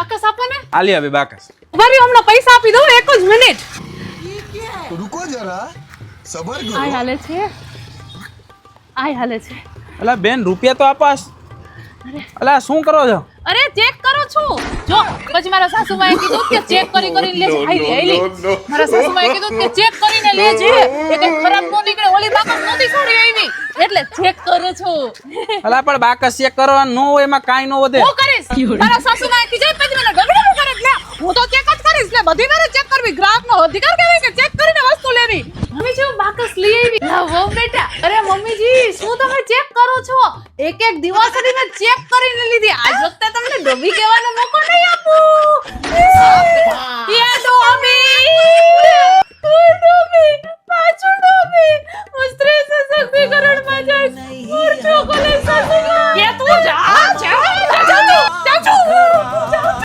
બાકસ આપો ને. આલી હવે બાકસ. ઉભારી હમણાં પૈસા આપી દો એક જ મિનિટ રૂકો જરા. સબર કરો. આય હાલે છે. આય હાલે છે. અલા બેન રૂપિયા તો આપાસ. અલા શું કરો છો? અરે ચેક કરું છું. જો પછી મારા સાસુમાએ કીધું કે ચેક કરી કરીને લે છે મારા સાસુમાએ કીધું કે ચેક કરીને લેજે. એટલે ખરાબ નો નીકળે. ઓલી બાકસ નોતી છોડી આવી એટલે ચેક કરું છું. અલા પણ બાકસ ચેક કરવાનું નો એમાં કાઈ નો વધે. હું કરીશ? મારા સાસુમાએ કીધું એટલે બધી મેરે ચેક કરવી ગ્રાહકનો અધિકાર કહેવાય કે ચેક કરીને વસ્તુ લેવી મમ્મી જો બાકસ લઈ આવી લાવો બેટા અરે મમ્મીજી શું તમે ચેક કરો છો એક એક દિવસ સુધી મેં ચેક કરીને લીધી આજ વખતે તમને ડોબી કહેવાનો મોકો નહીં આપું યે ડોબી પાછું ડોબી હું સ્ત્રી સશક્તિકરણમાં જઈશ ચોકલેટ